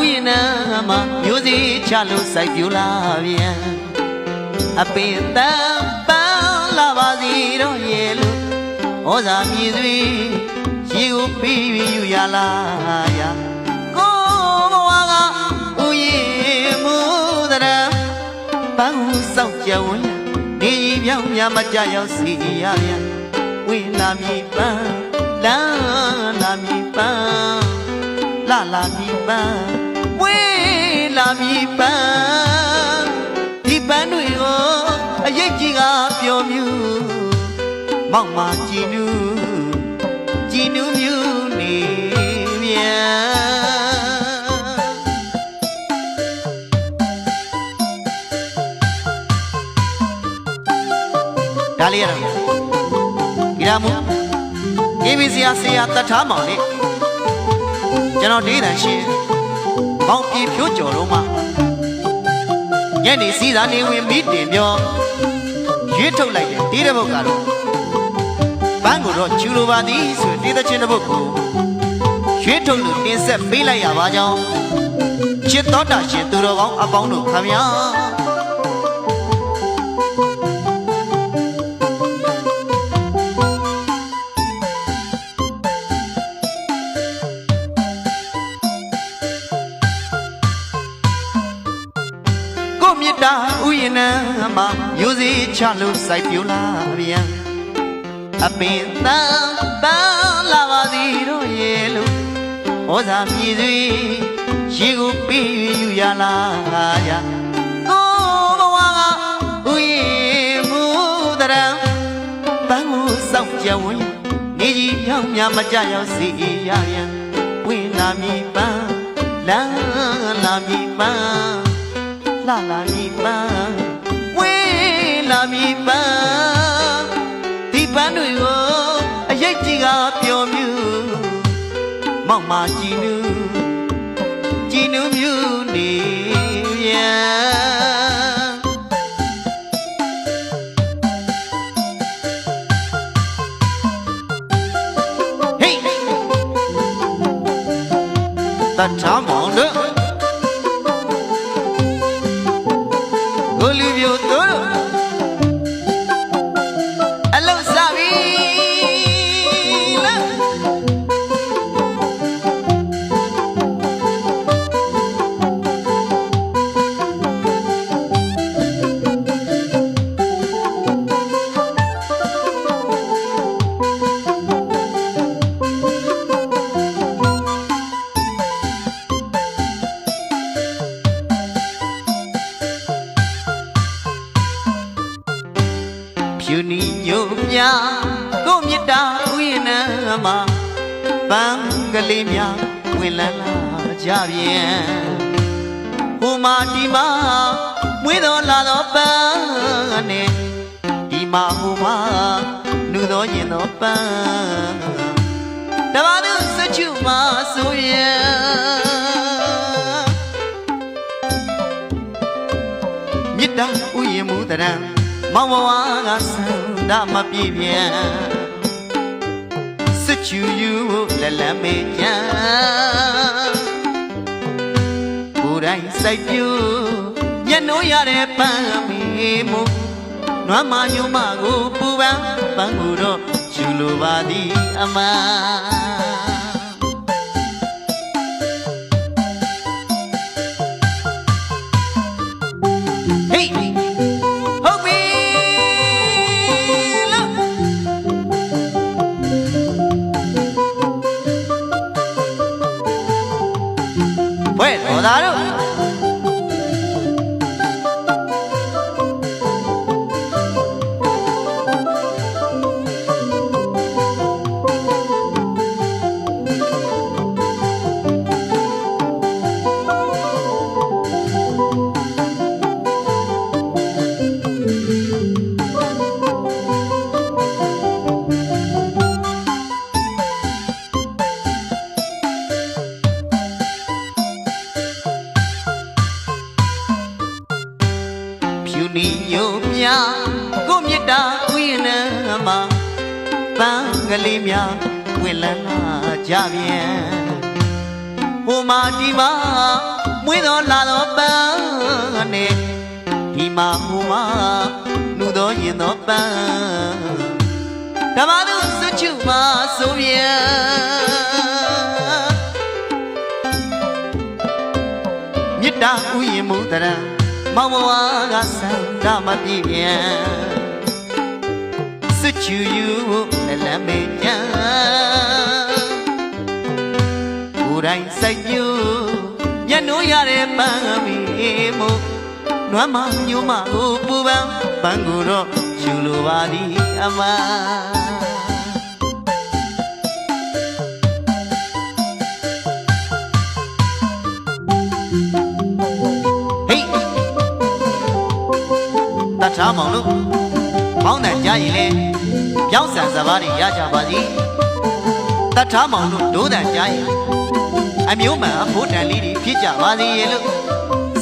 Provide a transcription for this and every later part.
ဥယျာဉ်နံမှာမျိုးစေ့ချလို့စိုက်ပြူလာပြန်အပင်တန်ပန်းလာပါစီတော့ရဲ့လို့ဩဇာမြည်စွေရေကိုပြီးပြီးယူရလာရကိုဘဝကဥယျာဉ်မူတရံပန်းဟုစောက်ကြဝန်းနေကြီးပြောင်းများမကြရောက်စီရပြန်ဝိလာမီပန်းလာလာမီပန်း လာလာမီပန်းဝေးလာမီပန်းဒီပန်းတွေကိုအရေးကြီးကပျော်မြူမောက်မာကြည်နူးကြည်နူးမြူးနေမြန်ဒါလေးရတော့ဒီရမှုအေးဘီစီယာဆေးရတတ်ထားမောင်လေး ကျွန်တော်ဒေးတန်ရှင်မောင်ပြေဖြိုးကြော်တော့မှညနေစည်းစာနေဝင်မိတင်ပြောရွေးထုတ်လိုက်တယ်ဒီတဲ့ဘုတ်ကတော့ဘန်းကိုတော့ကျူလိုပါသည်ဆိုရင်ဒီတဲ့ချင်းတဲ့ဘုတ်ကိုရွေးထုတ်လို့တင်ဆက်ပေးလိုက်ရပါကြောင်းချစ်တော်တာရှင်သူတော်ကောင်းအပေါင်းတို့ခမညာ တ်တာဥယျာဉ်နံမှာမျိုးစေ့ချလို့စိုက်ပြူလာပြန်အပင်တန်တန်လာပါသည်တို့ရဲ့လို့ဩဇာမြည်စွေရေကိုပြီးယူရလာရကိုဘဝကဥယျာဉ်မူတရံပန်းကိုစောက်ကြဝင်းနေကြီးပြောင်းများမကြရောက်စီရပြန်ဝင်းလာမီပန်းလာလာမီပန်း လာလာမီပန်းဝေးလာမီပန်းဒီပန်းတွေကိုအရေးကြီးကပျော်မြူမောက်မာကြည်နူးကြည်နူးမြူးနေပြန်ဟေးတတ်ထားမော မြကိုမြတ်တာဥယျာဉ်နံမှာပန်းကလေးများဝင်လန်းလာကြပြန်ဟိုမာဒီမာမွေးတော်လာတော်ပန်းနဲ့ဒီမာဟိုမာနုတော်ရင်တော်ပန်းတဘာသူစချူမာဆိုရင်မြစ်တာဥယျာဉ်မူတရံမောင်ဘဝကဆန္ဒမပြည့်ပြန်စစ်ချူယူလက်လမ်းမေးကြကိုယ်တိုင်စိုက်ပြူညနိုးရတဲ့ပန်းမီမူနွမ်းမညုံမကိုပူပန်းပန်းကိုတော့ယူလိုပါသည်အမန် တ်တာဥယျာဉ်နံမှာပန်းကလေးများဝင်လန်းလာကြပြန်ဟဟိုမှာဒီမှာမွေးတော်လာတော်ပန်းနဲ့ဒီမှာဟိုမှာလူတော်ရင်တော်ပန်းဓမ္မသူစွချူမှာဆိုပြန်မြစ်တာဥယျာဉ်မူတရံမောင်ဘဝကဆန္ဒမပြည့်ပြန် စွချူယူလည်းလမ်းမေးညာကိုယ်တိုင်စိုက်ပြူညနိုးရတဲ့ပန်းမီမို့နွမ်းမညိုးမကိုပူပန်းပန်းကိုတော့ယူလိုပါသည်အမဟေးတတ်ထားမောင်လို့မောင်းတန်ကြရင်လေ ပြောင်းဆန်စဘာတွေရကြပါစီတတ်ထားမောင်လို့ဒိုးတန်ကြရင်အမျိုးမှန်အဖို့တန်လေးတွေဖြစ်ကြပါစေလို့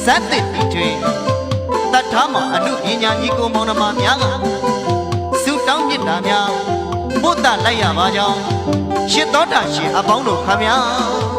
ဇက်တစ်တီထွေတတ်ထားမောင်အမှုပညာညီကိုမောင်နှမများကစုတောင်းမြစ်တာများဘုဒ္ဓလိုက်ရပါကြောင်းရှစ်တော်တာရှင်အပေါင်းတို့ခမများ